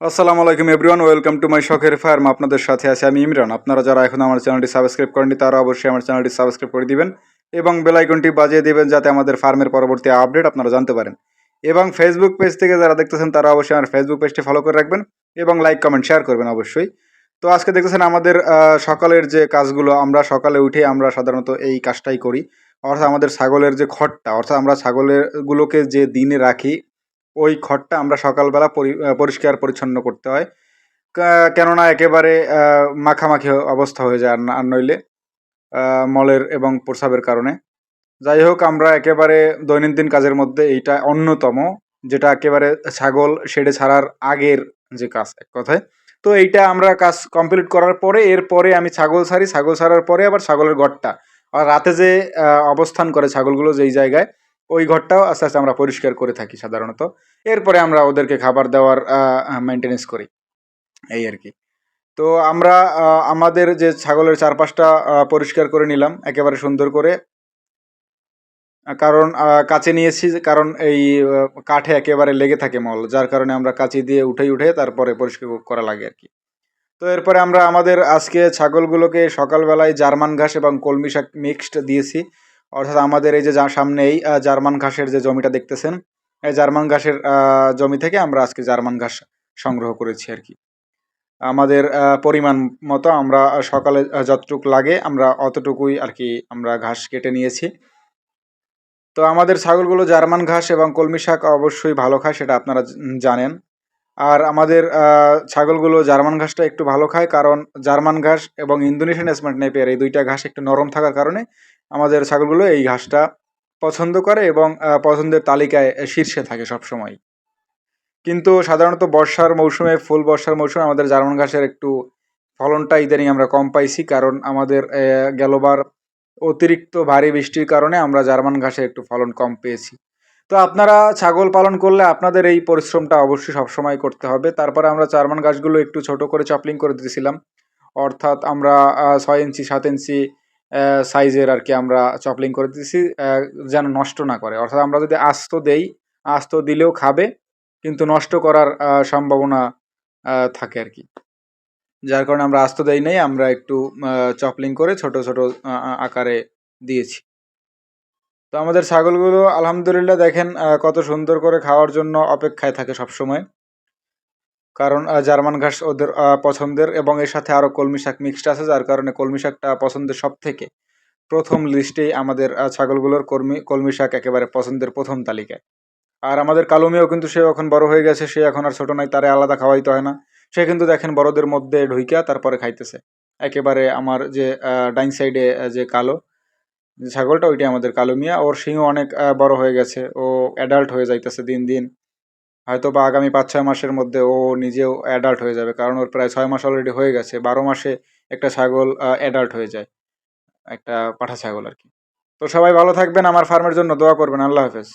আসসালামু আলাইকুম everyone, welcome to my শখের ফার্ম। আপনাদের সাথে আছে আমি ইমরান। আপনারা যারা এখন আমার চ্যানেলটি সাবস্ক্রাইব করেননি, তারা অবশ্যই আমার চ্যানেলটি সাবস্ক্রাইব করে দিবেন এবং বেল আইকনটি বাজিয়ে দিবেন যাতে আমাদের ফার্মের পরবর্তী আপডেট আপনারা জানতে পারেন। এবং ফেসবুক পেজ থেকে যারা দেখতেছেন, তারা অবশ্যই আমার ফেসবুক পেজটি ফলো করে রাখবেন এবং লাইক কমেন্ট শেয়ার করবেন অবশ্যই। তো আজকে দেখতেছেন আমাদের সকালের যে কাজগুলো, আমরা সকালে উঠে আমরা সাধারণত এই কাজটাই করি। অর্থাৎ আমাদের ছাগলের যে খড়টা, অর্থাৎ আমরা ছাগলের গুলোকে যে দিনে রাখি ওই খড়টা আমরা সকালবেলা পরি- পরিষ্কার পরিচ্ছন্ন করতে হয়। কেননা একেবারে মাখামাখি অবস্থা হয়ে যায় আর নইলে মলের এবং প্রসাবের কারণে। যাই হোক, আমরা একেবারে দৈনন্দিন কাজের মধ্যে এইটা অন্যতম, যেটা একেবারে ছাগল শেডে ছাড়ার আগের যে কাজ, এক কথায়। তো এইটা আমরা কাজ কমপ্লিট করার পরে, এরপরে আমি ছাগল ছাড়ি, ছাগল ছাড়ার পরে আবার ছাগলের ঘরটা আর রাতে যে অবস্থান করে ছাগলগুলো যেই জায়গায় ওই ঘরটাও আস্তে আস্তে আমরা পরিষ্কার করে থাকি সাধারণত। এরপরে আমরা ওদেরকে খাবার দেওয়ার মেনটেনেন্স করি। এই আর কি। তো আমরা আমাদের যে ছাগলের চারপাশটা পরিষ্কার করে নিলাম, একেবারে সুন্দর করে। কারণ কাছে নিয়েছি, কারণ এই কাঠে একেবারে লেগে থাকে মল, যার কারণে আমরা কাঁচি দিয়ে উঠে উঠে তারপরে পরিষ্কার করা লাগে আর কি। তো এরপরে আমরা আমাদের আজকে ছাগলগুলোকে সকালবেলায় জার্মান ঘাস এবং কলমি শাক মিক্সড দিয়েছি। অর্থাৎ আমাদের এই যে যা- সামনে এই জার্মান ঘাসের যে জমিটা দেখতেছেন, এই জার্মান ঘাসের জমি থেকে আমরা আজকে জার্মান ঘাস সংগ্রহ করেছি আর কি। আমাদের পরিমাণ মতো আমরা সকালে যতটুক লাগে আমরা অতটুকুই আর কি আমরা ঘাস কেটে নিয়েছি। তো আমাদের ছাগলগুলো জার্মান ঘাস এবং কলমি শাক অবশ্যই ভালো খায়, সেটা আপনারা জানেন। আর আমাদের ছাগলগুলো জার্মান ঘাসটা একটু ভালো খায়, কারণ জার্মান ঘাস এবং ইন্দোনেশিয়ান স্মার্ট নেপিয়ার এই দুইটা ঘাস একটু নরম থাকার কারণে আমাদের ছাগলগুলো এই ঘাসটা পছন্দ করে এবং পছন্দের তালিকায় শীর্ষে থাকে সবসময়। কিন্তু সাধারণত বর্ষার মৌসুমে, ফুল বর্ষার মৌসুমে আমাদের জার্মান ঘাসের একটু ফলনটা ইদানিং আমরা কম পাইছি কারণ আমাদের গেলবার অতিরিক্ত ভারী বৃষ্টির কারণে আমরা জার্মান ঘাসে একটু ফলন কম পেয়েছি। তো আপনারা ছাগল পালন করলে আপনাদের এই পরিশ্রমটা অবশ্যই সবসময় করতে হবে। তারপরে আমরা জার্মান ঘাসগুলো একটু ছোট করে চপলিং করে দিয়েছিলাম অর্থাৎ আমরা ছয় ইঞ্চি, সাত ইঞ্চি সাইজের আর কি আমরা চপলিং করে দিয়েছি যেন নষ্ট না করে। অর্থাৎ আমরা যদি আস্ত দেই, আস্ত দিলেও খাবে, কিন্তু নষ্ট করার সম্ভাবনা থাকে আর কি। যার কারণে আমরা আস্ত দেই নাই, আমরা একটু চপলিং করে ছোট ছোট আকারে দিয়েছি। তো আমাদের ছাগলগুলো আলহামদুলিল্লাহ দেখেন কত সুন্দর করে খাওয়ার জন্য অপেক্ষায় থাকে সব সময় কারণ জার্মান ঘাস ওদের পছন্দের এবং এর সাথে আরও কলমি শাক মিক্সড আছে, যার কারণে কলমি শাকটা পছন্দের সব থেকে প্রথম লিস্টেই আমাদের ছাগলগুলোর কর্মী, কলমি শাক একেবারে পছন্দের প্রথম তালিকায়। আর আমাদের কালুমিও কিন্তু সে এখন বড় হয়ে গেছে, সে এখন আর ছোট নাই, তারে আলাদা খাওয়াইতে হয় না। সে কিন্তু দেখেন বড়দের মধ্যে ঢুইকা তারপরে খাইতেছে। একেবারে আমার যে ডাইন সাইডে যে কালো ছাগলটা, ওইটাই আমাদের কালো মিয়া। ওর সিংহ অনেক বড় হয়ে গেছে, ও অ্যাডাল্ট হয়ে যাইতেছে দিন দিন। হয়তো বা আগামী পাঁচ ছয় মাসের মধ্যে ও নিজেও অ্যাডাল্ট হয়ে যাবে, কারণ ওর প্রায় ছয় মাস অলরেডি হয়ে গেছে, বারো মাসে একটা ছাগল অ্যাডাল্ট হয়ে যায়, একটা পাঠা ছাগল আর কি। তো সবাই ভালো থাকবেন, আমার ফার্মের জন্য দোয়া করবেন, আল্লাহ হাফেজ।